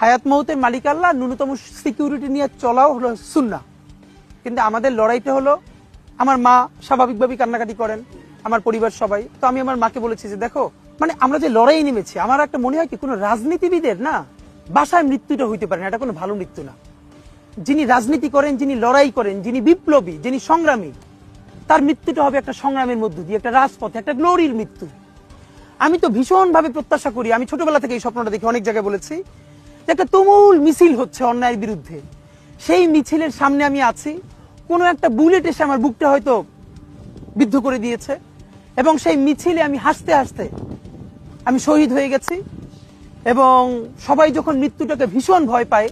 হায়াত মৌতের মালিক আল্লাহ, ন্যূনতম সিকিউরিটি নিয়ে চলাও হলো সুন্না কিন্তু আমাদের লড়াইটা হলো, আমার মা স্বাভাবিকভাবেই কান্নাকাটি করেন, আমার পরিবার সবাই। তো আমি আমার মাকে বলেছি যে, দেখো মানে আমরা যে লড়াই নেমেছি, আমার একটা মনে হয় কি, কোনো রাজনীতিবিদের না বাসায় মৃত্যুটা হইতে পারে না, এটা কোনো ভালো মৃত্যু না। যিনি রাজনীতি করেন, যিনি লড়াই করেন, যিনি বিপ্লবী, যিনি সংগ্রামী, তার মৃত্যুটা হবে একটা সংগ্রামের মধ্য দিয়ে, একটা রাজপথে, একটা গ্লোরির মৃত্যু। আমি তো ভীষণভাবে প্রত্যাশা করি, আমি ছোটবেলা থেকে এই স্বপ্নটা দেখি অনেক জায়গায় বলেছি যে একটা তুমুল মিছিল হচ্ছে অন্যায়ের বিরুদ্ধে। সেই মিছিলের সামনে আমি আছি। কোনো একটা বুলেট এসে আমার বুকটা হয়তো বিদ্ধ করে দিয়েছে এবং সেই মিছিলে আমি হাসতে হাসতে আমি শহীদ হয়ে গেছি এবং সবাই যখন মৃত্যুটাকে ভীষণ ভয় পায়,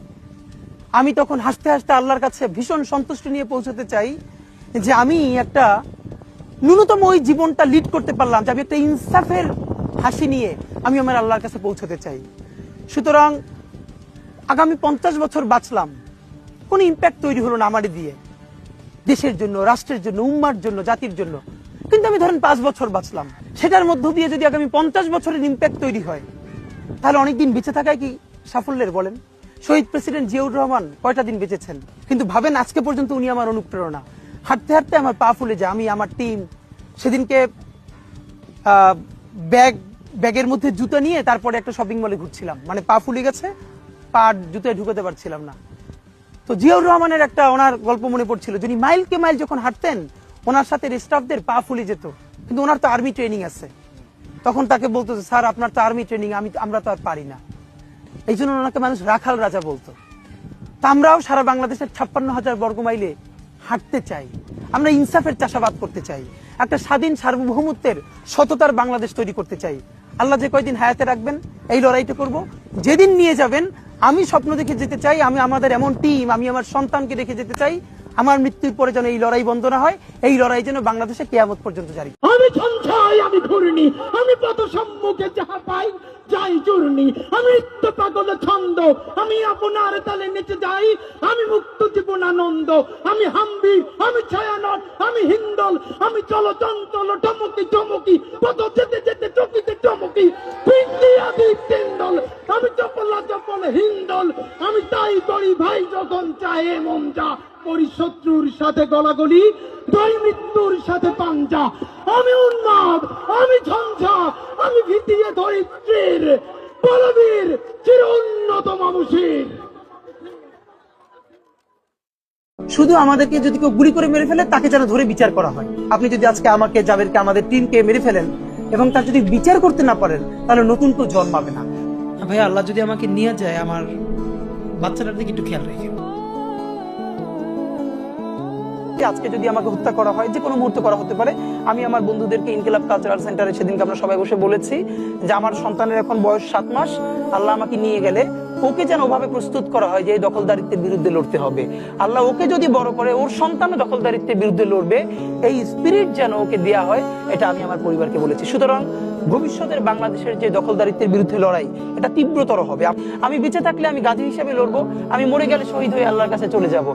আমি তখন হাসতে হাসতে আল্লাহর কাছে ভীষণ সন্তুষ্টি নিয়ে পৌঁছতে চাই যে আমি একটা ন্যূনতম ওই জীবনটা লিড করতে পারলাম, যে আমি একটা ইনসাফের হাসি নিয়ে আমি আমার আল্লাহর কাছে পৌঁছতে চাই। সুতরাং আগামী পঞ্চাশ বছর বাঁচলাম। কোনো ইম্প্যাক্ট তৈরি হলো না আমার দিয়ে। দেশের জন্য, রাষ্ট্রের জন্য, উম্মার জন্য, জাতির জন্য। কিন্তু আমি ধরেন পাঁচ বছর বাঁচলাম। সেটার মধ্য দিয়ে যদি আগামী পঞ্চাশ বছরের ইম্প্যাক্ট তৈরি হয়, তাহলে অনেকদিন বেঁচে থাকায় কি সাফল্যের বলেন? শহীদ প্রেসিডেন্ট জিয়াউর রহমান কয়টা দিন বেঁচেছেন? কিন্তু ভাবেন আজকে পর্যন্ত উনি আমার অনুপ্রেরণা। হাঁটতে হাঁটতে আমার পা ফুলে যায়, আমি, আমার টিম সেদিনকে ব্যাগ ব্যাগের মধ্যে জুতো নিয়ে তারপরে একটা শপিং মলে ঘুরছিলাম। মানে পা ফুলে গেছে পা আর জুতোয় ঢুকাতে পারছিলাম না। তো জিয়াউর রহমানের একটা ওনার গল্প মনে পড়ছিল, যিনি মাইলকে মাইল যখন হাঁটতেন, ওনার সাথে স্টাফদের পা ফুলে যেত। কিন্তু ওনার তো আর্মি ট্রেনিং আছে। তখন তাকে বলতো স্যার, আপনার তো আর্মি ট্রেনিং, আমি আমরা তো আর পারি না। এই জন্য ওনাকে মানুষ রাখাল রাজা বলতো। তা আমরাও সারা বাংলাদেশের ছাপ্পান্ন হাজার বর্গ মাইলে হাঁটতে চাই। আমরা ইনসাফের চাষাবাদ করতে চাই। একটা স্বাধীন সার্বভৌমত্বের সততার বাংলাদেশ তৈরি করতে চাই। আল্লাহ যে কয়দিন হায়াতে রাখবেন, এই লড়াইটা করব। যেদিন নিয়ে যাবেন আমি স্বপ্ন দেখে যেতে চাই, আমি আমাদের এমন টিম আমি আমার সন্তানকে রেখে যেতে চাই, আমার মৃত্যুর পরে যেন এই লড়াই বন্ধ না হয়, এই লড়াই যেন বাংলাদেশে কেয়ামত পর্যন্ত জারি। আমি সঞ্চয় আমি ঘূর্ণি, আমি পথ সম্মুখে যাহা পাই, যাই চূর্ণি। আমি নিত্য পাগল ছন্দ, আমি আপনার তালে নেচে যাই, আমি মুক্ত জীবন আনন্দ, আমি হাম্বি আমি ছায়ানট, আমি হিন্দল, আমি চল চঞ্চল টমকি টমকি পথ যেতে যেতে চকিতে আদি তিন্দল আমি চপলা হিন্দল আমি তাই করি ভাই যখন চাহে মন যা। করি শত্রুর সাথে গলাগলি, দুই মৃত্যুর সাথে পাঞ্জা। আমি উন্মাদ, আমি ঝঞ্ঝা, আমি ভিতিয়ে ধরিত্রীর, বলবীর চির উন্নত মানুষের। শুধু আমাদেরকে যদি কেউ গুলি করে মেরে ফেলে, তাকে যেন ধরে বিচার করা হয়। আপনি যদি আজকে আমাকে, জাবেরকে, আমাদের টিমকে মেরে ফেলেন এবং তার যদি বিচার করতে না পারেন তাহলে নতুন তো জন্মাবে না। ভাই আল্লাহ যদি আমাকে নিয়ে যায় আমার বাচ্চাটার দিকে একটু খেয়াল রেখে। আজকে যদি আমাকে হত্যা করা হয় যে কোনো মুহূর্তে করা হতে পারে। আমি আমার বন্ধুদেরকে ইনকিলাব কালচারাল সেন্টারে সেদিনকে আমরা সবাই বসে বলেছি যে আমার সন্তানের এখন বয়স সাত মাস আল্লাহ আমাকে নিয়ে গেলে ওকে যেন ওভাবে প্রস্তুত করা হয় যে এই দখলদারিত্বের বিরুদ্ধে লড়তে হবে। আল্লাহ ওকে যদি বড় করে, ওর সন্তান দখলদারিত্বের বিরুদ্ধে লড়বে। এই স্পিরিট যেন ওকে দেয়া হয়, এটা আমি আমার পরিবারকে বলেছি। সুতরাং ভবিষ্যতের বাংলাদেশের যে দখলদারিত্বের বিরুদ্ধে লড়াই, এটা তীব্রতর হবে। আমি বেঁচে থাকলে আমি গাজী হিসেবে লড়বো, আমি মরে গেলে শহীদ হয়ে আল্লাহর কাছে চলে যাব।